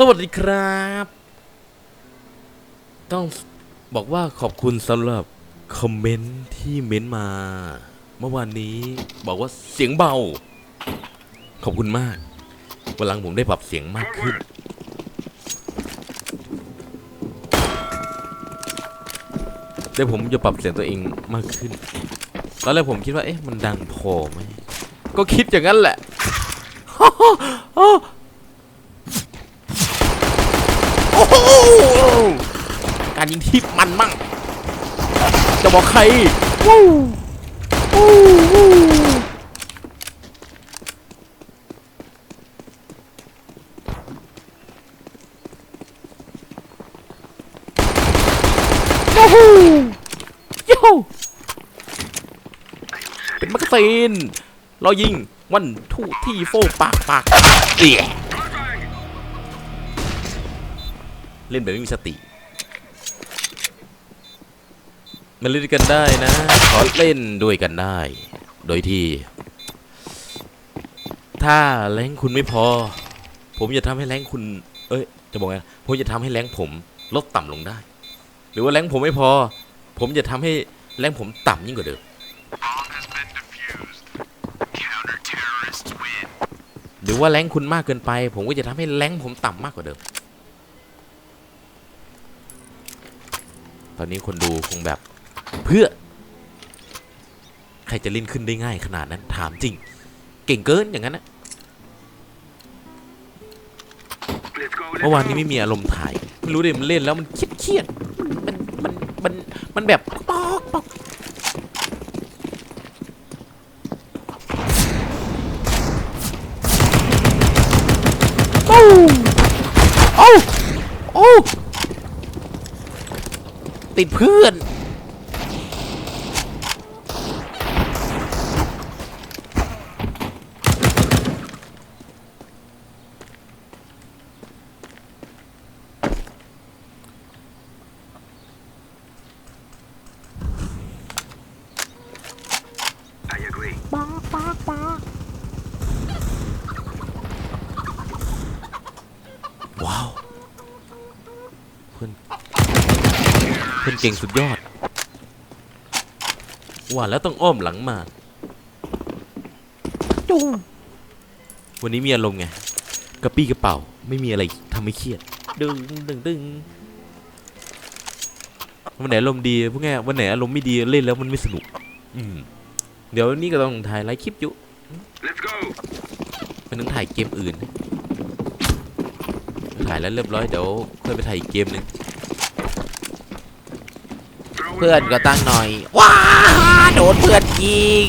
สวัสดีครับ ต้องบอกว่าขอบคุณสำหรับคอมเมนต์ที่เม้นต์มา เมื่อวานนี้บอกว่าเสียงเบา ขอบคุณมากวันหลังผมได้ปรับเสียงมากขึ้น เดี๋ยวผมจะปรับเสียงตัวเองมากขึ้น ตอนแรกผมคิดว่าเอ๊ะมันดังพอไหม ก็คิดอย่างนั้นแหละ โอ้โห การยิงที่มันมั่ง จะบอกใครวู้วู้วู้ยูฮูยูเป็นมักกาซีนเรายิงวันทูที่โฟปากปากเอี่ยเล่นแบบไม่มีสติ มาเล่นกันได้นะ ขอเล่นด้วยกันได้ โดยที่ ถ้าแรงคุณไม่พอ ผมจะทำให้แรงคุณ เอ้ย จะบอกไงผมจะทำให้แรงผมลดต่ำลงได้ หรือว่าแรงผมไม่พอ ผมจะทำให้แรงผมต่ำยิ่งกว่าเดิมหรือว่าแรงคุณมากเกินไป ผมก็จะทำให้แรงผมต่ำมากกว่าเดิม ตอนนี้คนดูคงแบบ เพื่อ ใครจะเล่นขึ้นได้ง่ายขนาดนั้นถามจริง เก่งเกินอย่างนั้นนะเมื่อวานนี้ไม่มีอารมณ์ถ่ายไม่รู้ดิมันเล่นแล้วมันเครียดเครียดมันมันมันมันแบบปอกปอกโอ้โอ้โอ้ติดเพื่อน I agree. ว้าว เพื่อน เพื่อนเก่งสุดยอด ว่าแล้วต้องอ้อมหลังมาจูวันนี้มีอารมณ์ไง กระปี้กระเป๋า ไม่มีอะไรทำให้เครียด ดึงดึงดึงวันไหนอารมณ์ดีพวกแง่ายวันไหนอารมณ์ไม่ดีเล่นแล้วมันไม่สนุก อืม เดี๋ยวนี้ก็ต้องถ่ายไลฟ์คลิปอยู่ Let's go. มันต้องถ่ายเกมอื่น ถ่ายแล้วเรียบร้อยเดี๋ยวค่อยไปถ่ายอีกเกมหนึ่ง Throw เพื่อนก็ตั้งหน่อย ว้าโดนเพื่อนยิง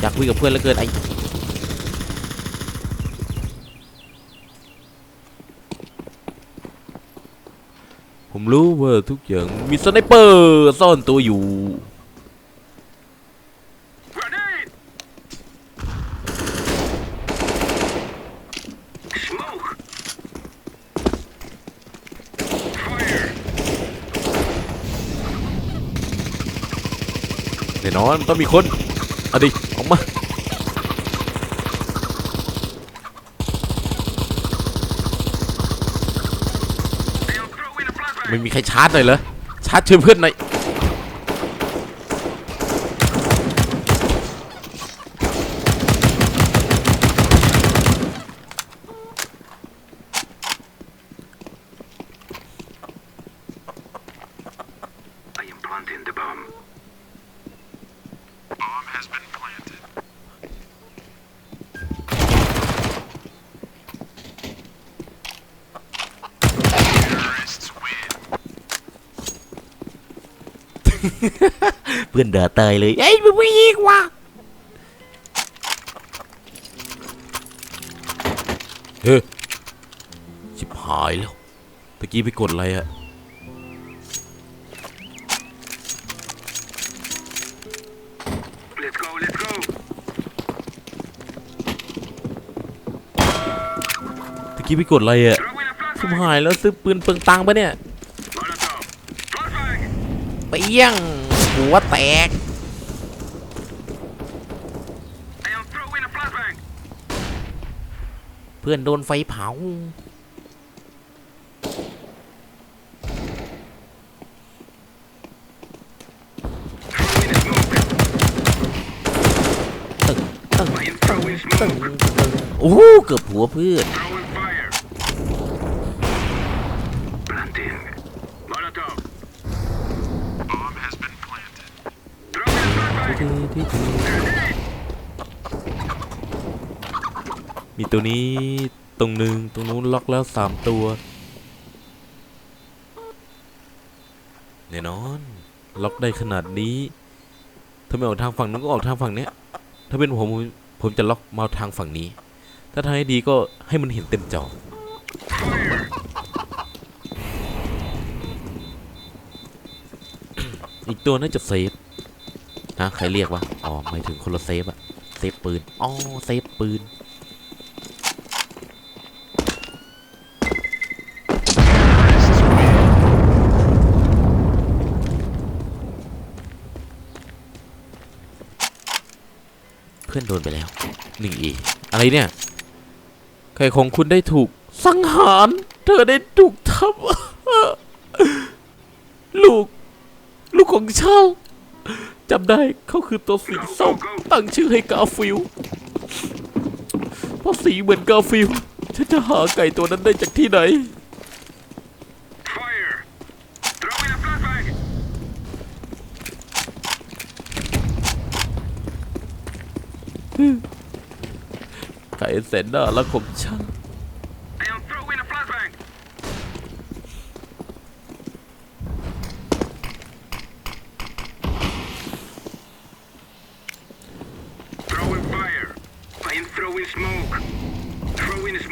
อยากคุยกับเพื่อนแล้วเกินไอผมรู้ว่าทุกอย่างมีสไนเปอร์ซ่อนตัวอยู่ น่นอนต้องมีคน เอาดิ ออกมา ไม่มีใครชาร์จหน่อยเหรอ ชาร์จช่วยเพื่อนหน่อย พื่อนเดือดเตยเลย เอ้ยมึงไม่ยิงว่ะเฮ้ยชิบหายแล้วตะกี้ไปกดอะไรอะ Let's go. Let's go. ตะกี้ไปกดอะไรอะ Throw in a ชิบ flashbang. หายแล้วซื้อปืนเปลืองตังค์ปะเนี่ย Molotov. Flashbang. เปี้ยง หัวแตกเพื่อนโดนไฟเผาตึงตึงตึงโอ้เกือบหัวเพื่อน Throwing fire. Planting. Molotov. Bomb has been planted. Throwing a มีตัวนี้ตรงหนึ่งตรงนู้นล็อกแล้วสามตัวแน่นอนล็อกได้ขนาดนี้ถ้าไม่ออกทางฝั่งนู้นก็ออกทางฝั่งเนี้ย ถ้าเป็นผมผมจะล็อกมาทางฝั่งนี้ ถ้าทางให้ดีก็ให้มันเห็นเต็มจออีกตัวน่าจะเซฟ ฮะใครเรียกวะ อ๋อหมายถึงคนละเซฟอะเซฟปืน อ๋อ เซฟปืน เพื่อนโดนไปแล้วหนึ่งเออะไรเนี่ย ใครของคุณได้ถูกสังหาร เธอได้ถูกทับลูก ลูกของเช่า จำได้เขาคือตัวสีส้มตั้งชื่อให้กาฟิลเพราะสีเหมือนกาฟิลฉันจะหาไก่ตัวนั้นได้จากที่ไหน Fire. Throwing a flashbang. ไก่แสนน่ารักของฉัน I am throwing a flashbang. Throwing fire. I am throwing smoke.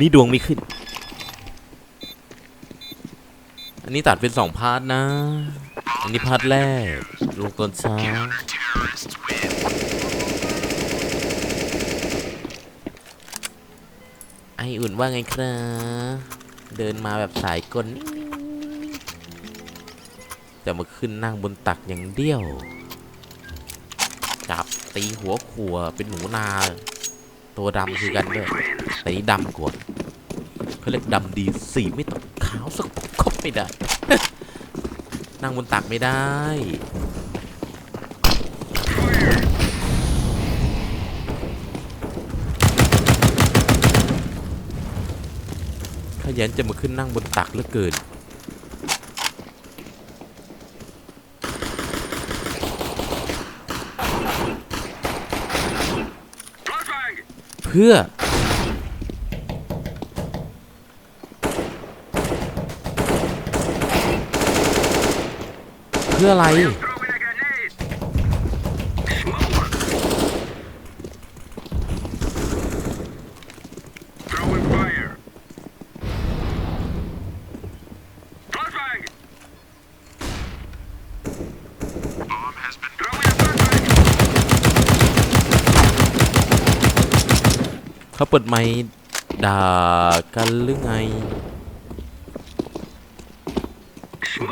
นี้ดวงไม่ขึ้น อันนี้ตัดเป็นสองพาร์ทนะ อันนี้พาร์ทแรกลงตอนเช้าไออุ่นว่าไงครับเดินมาแบบสายกลนิ่งๆจะมาขึ้นนั่งบนตักอย่างเดียว จับตีหัวขัวเป็นหนูนา ตัวดำคือกันด้วยแต่นี้ดำกว่าเขาเรียกดำดีสีไม่ตกขาวสักคบไม่ได้ นั่งบนตักไม่ได้ขยันจะมาขึ้นนั่งบนตักเหลือเกิน Flashbang. เพื่อ เพื่ออะไร Throwing a grenade. Smoke. Throwing fire. Flashbang. Bomb has been throwing a flashbang. เปิดไมค์ด่ากันหรือไง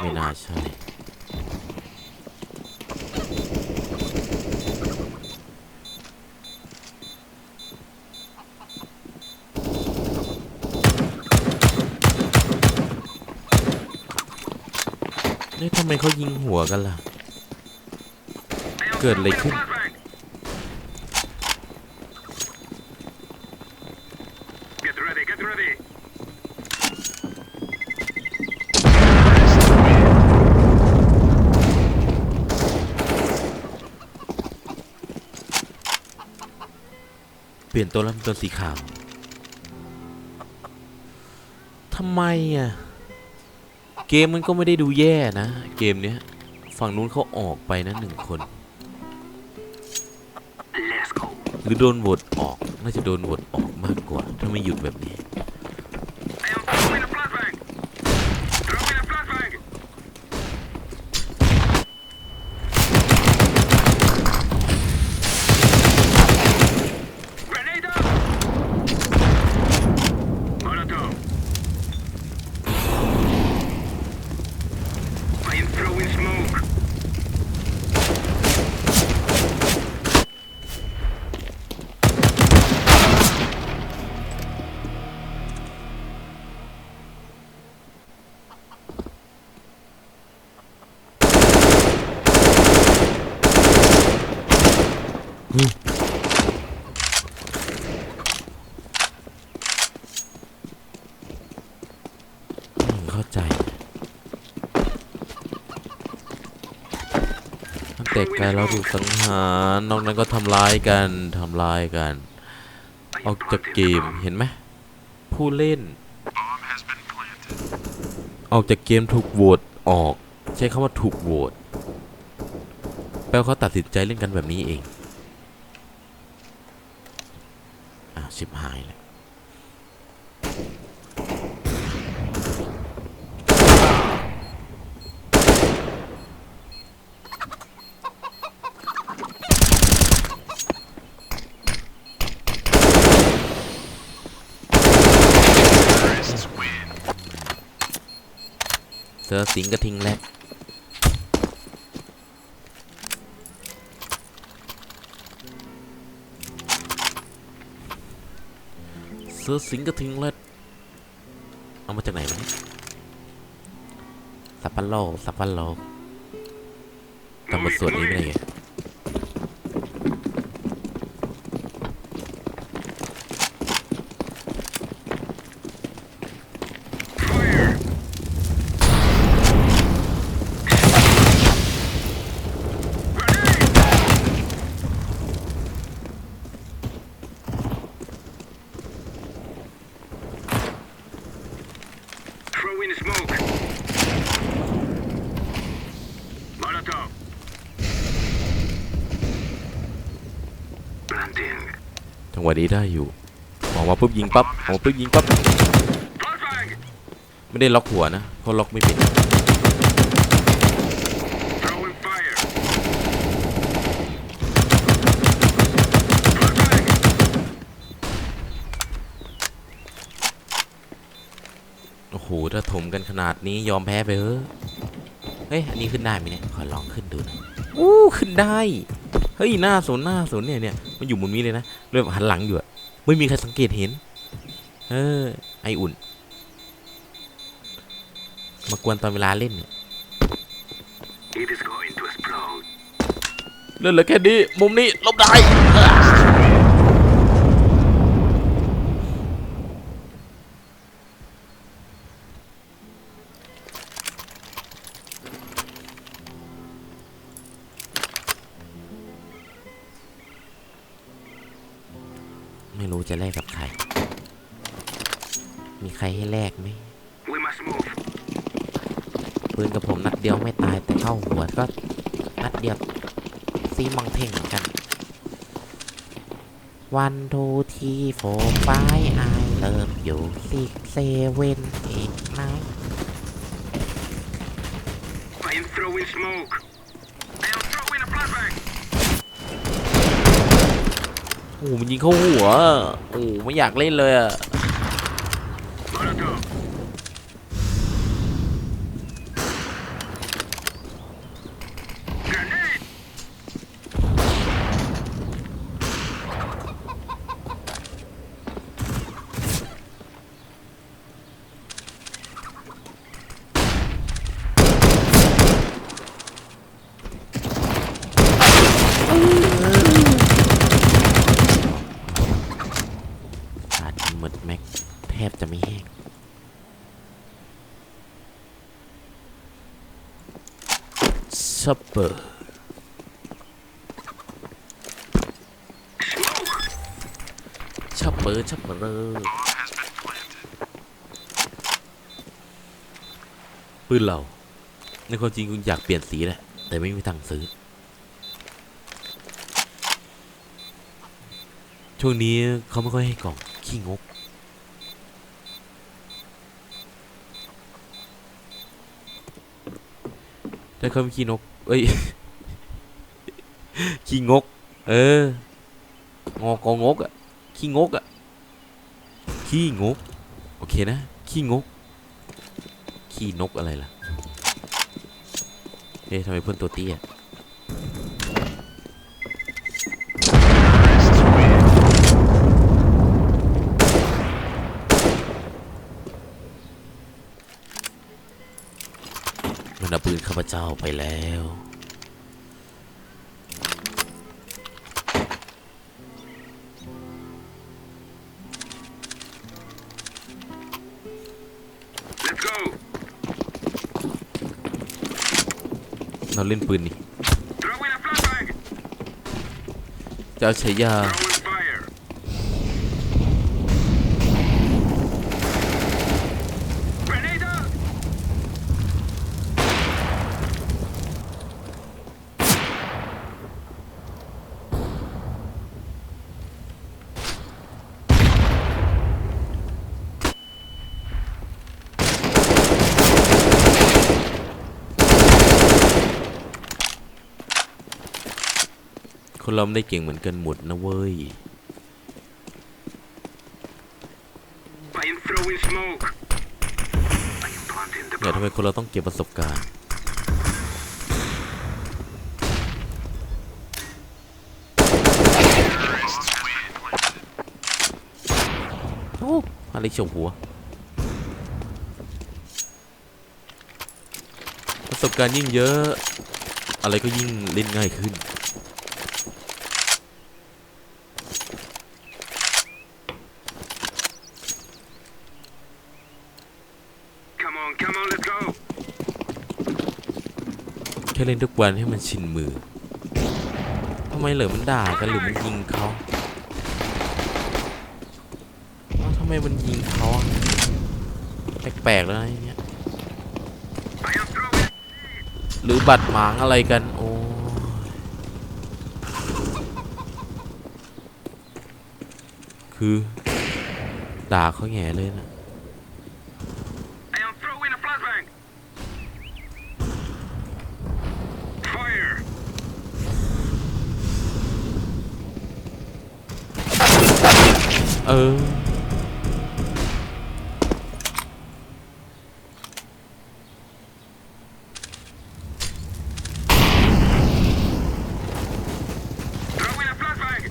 ไม่น่าใช่ นี่ทำไมเขายิงหัวกันล่ะ I am Good, throwing a Leighton. flashbang. Get ready, get ready. เป ลี่ยนตัวแล้วเป็นตัวสีขาวทำไมอะ เกมมันก็ไม่ได้ดูแย่นะ เกมเนี้ย ฝั่งนู้นเขาออกไปนะหนึ่งคน Let's go. รือโดนโหวตออก น่าจะโดนโหวตออกมากกว่า ถ้าไม่หยุดแบบนี้ I am throwing a flashbang. Throwing a flashbang. Grenade out. Molotov. I am throwing smoke. อืมเข้าใจ ตั้งแต่ไกลเราถูกสังหารนอกนั้นก็ทำลายกันทำลายกัน ออกจากเกมเห็นไหมผู้เล่น ออกจากเกมถูกโหวตออก ใช้คำว่าถูกโหวตแปลว่าเขาตัดสินใจเล่นกันแบบนี้เองอ้าวชิบหายแล้ว Terrorists win. เสือสิงกระทิงแรดเสือสิงกระทิงแรดเอามาจากไหนวะสับปะโลสับปะโลทำบทสวดนี้ไม่ได้ไง smoke. Molotov. Planting. จังหวะนี้ได้อยู่ออกมาปุ๊บยิงปั๊บออกมาปุ๊บยิงปั๊บ Flashbang! ไม่ได้ล็อกหัวนะเขาล็อกไม่เป็น Throwing fire. Flashbang! โอ้โหถ้าถมกันขนาดนี้ยอมแพ้ไปเถอะเฮ้ยอันนี้ขึ้นได้ไหมเนี่ยขอลองขึ้นดูหนะอู้ขึ้นได้เฮ้ยหน้าสนหน้าสนเนี่ยเนี่ยมันอยู่มุมนี้เลยนะเริ่มหันหลังอยู่อะไม่มีใครสังเกตเห็นเออไออุ่น มากวนตอนเวลาเล่นเนี่ย It is going to explode. เล่นเหลือแค่นี้มุมนี้ลบได้ ใครให้แลกไหม We must move. ปืนกับผมนัดเดียวไม่ตายแต่เข้าหัวก็นัดเดียวซีมังเพ่งเหมือนกัน วันทูทีโฟไฟไอเลิฟอยู่ซิกเซเว่นเอกไน I am throwing smoke. I am throwing a flashbang. โอ้โหมันยิงเข้าหัว โอ้โหไม่อยากเล่นเลยอะ Molotov. Grenade! ขาดหมดแม็กแทบจะไม่แห้ง ซัปเปอร์ Smoke! ชัปเปอร์ชัปเปอร์ Bomb has been planted. ปืนเราในความจริงคุณอยากเปลี่ยนสีแหละแต่ไม่มีตังซื้อ ช่วงนี้เขาไม่ค่อยให้กล่องขี้งก ถ้าเขาเป็นขี้นก เอ้ย ขี้งก เออ งอกองกอะ ขี้งกอะ ขี้งก โอเคนะ ขี้งก ขี้นกอะไรล่ะ เอ๊ะทำไมเพื่อนตัวเตี้ย มันเอา ปืนข้าพเจ้าไปแล้ว Let's go. เราเล่นปืนนี่ Throwing a flashbang. จะเอาฉายา คนเราไม่ได้เก่งเหมือนกันหมดนะเว้ย เนี่ยทำไมคนเราต้องเก็บประสบการณ์ โอ้อะไรเฉียวหัว ประสบการณ์ยิ่งเยอะ อะไรก็ยิ่งเล่นง่ายขึ้น เล่นทุกวันให้มันชินมือทำไมเหลือมันด่ากันหรือมันยิงเขาเอ้าทำไมมันยิงเขาแปลกๆแล้วนะไอ้เนี่ยหรือบัตรหมางอะไรกัน โอ้คือ ด่าเขาแง่เลยนะ เออ Throwing a flashbang.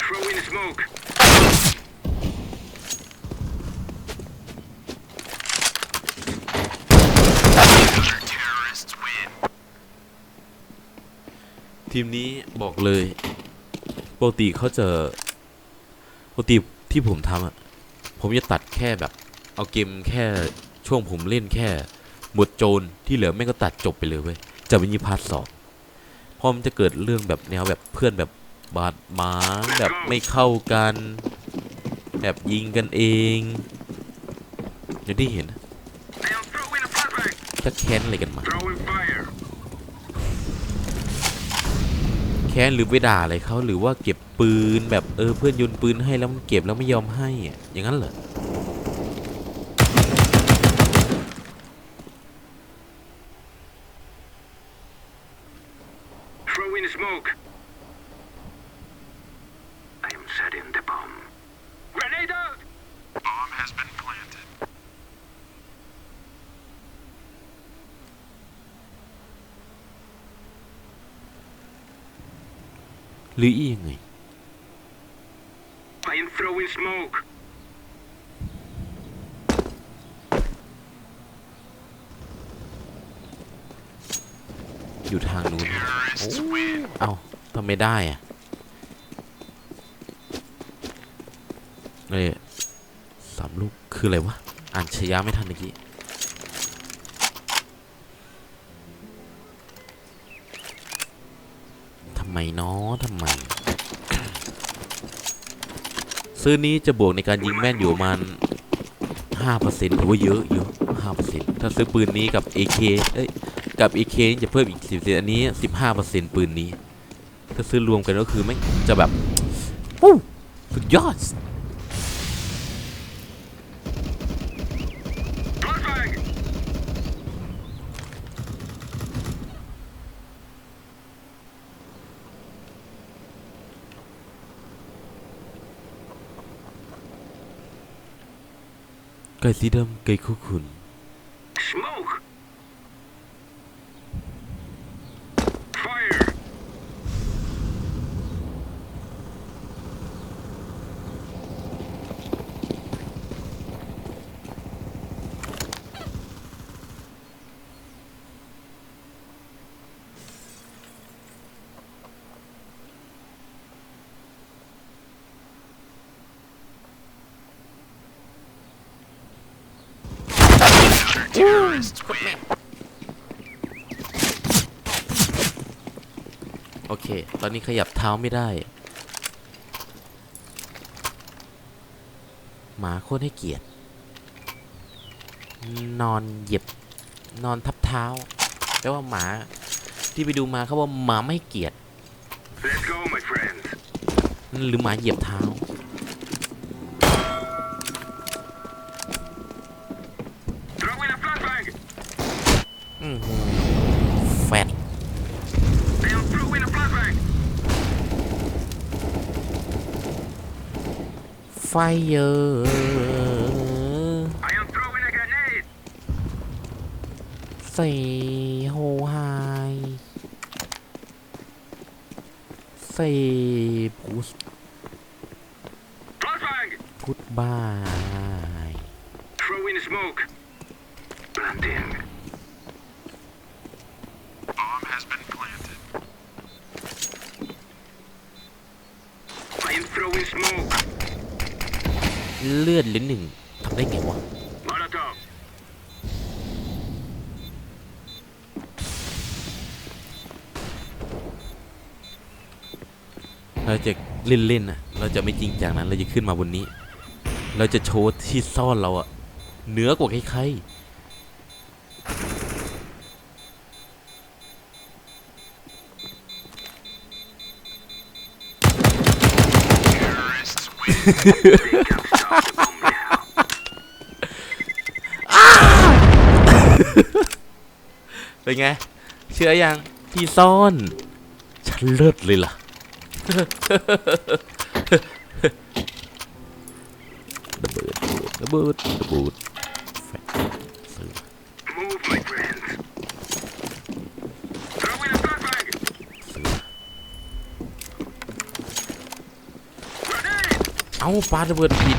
Throwing smoke. ทีมนี้บอกเลยปกติเขาจะปกติที่ผมทำอะผมจะตัดแค่แบบ เอาเกมแค่ช่วงผมเล่นแค่หมดโจรที่เหลือแม่งก็ตัดจบไปเลยเว้ยจะไม่มีพาร์ทสองเพราะมันจะเกิดเรื่องแบบแนวแบบเพื่อนแบบบาดหมางแบบไม่เข้ากัน แบบยิงกันเองอย่างที่เห็นจะแค้นอะไรกันมา แค้นหรือไปด่าอะไรเขาหรือว่าเก็บปืนแบบเออเพื่อนโยนปืนให้แล้วมันเก็บแล้วไม่ยอมให้อะอย่างนั้นเหรอ Throw in smoke. หรืออียังไง I am throwing smoke. อยู่ทางนู้นโอ้เอ้าทำไม่ได้อะเอ้ยสามลูก คืออะไรวะ อ่านชยาไม่ทันเมื่อกี้ ไมเนาะทำไม ซื้อนี้จะบวกในการยิงแม่นอยู่ประมาณ5%ถือว่าเยอะเยอะ5%ถ้าซื้อปืนนี้กับ AK เอ้ย กับ AK จะเพิ่มอีก10%อันนี้15%ปืนนี้ ถ้าซื้อรวมกันก็คือไม่งจะแบบวู้สุดยอด Flashbang! ไก่สีดำไก่คู่คุณ โอเค ตอนนี้ขยับเท้าไม่ได้ หมาโคตรให้เกียรติ นอนเหยียบ นอนทับเท้า แปลว่าหมาที่ไปดูมาเขาว่าหมาไม่ให้เกียรติ Let's go, my friends. หรือหมาเหยียบเท้า Throw in a flashbang! อือหือแฟด They'll throw in a flashbang! ไฟเยอ I am throwing a grenade! ใส่โฮไฮใส่พุส Flashbang! พุทบาย Throw in smoke. Planting. Bomb has been planted. I am throwing smoke. เลือดเหรือหนึ่งทำได้ไงวะเราจะเล่นๆนะเราจะไม่จริงจังนั้นเราจะขึ้นมาบนนี้ เราจะโชว์ที่ซ่อนเราอะเหนือกว่าใคร Terrorists เป็นไง เชื่อยังที่ซ่อน ฉันเลิศเลยล่ะ ระเบิดระเบิดระเบิดแฟลชซื้อ Move, my friends. Throw in a flashbang. ซื้อ Grenade. เอาปาระเบิดผิด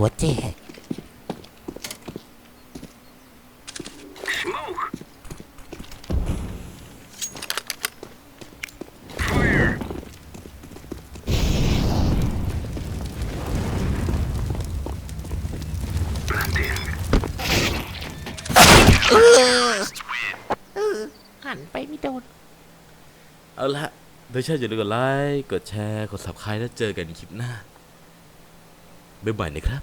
หัวแจก Smoke. Fire. Planting. หันไปไม่โดน เอาละโดยเช่นอย่าลืมกดไลค์ กดแชร์ กด subscribe แล้วเจอกันคลิปหน้า บ๊ายบายนะครับ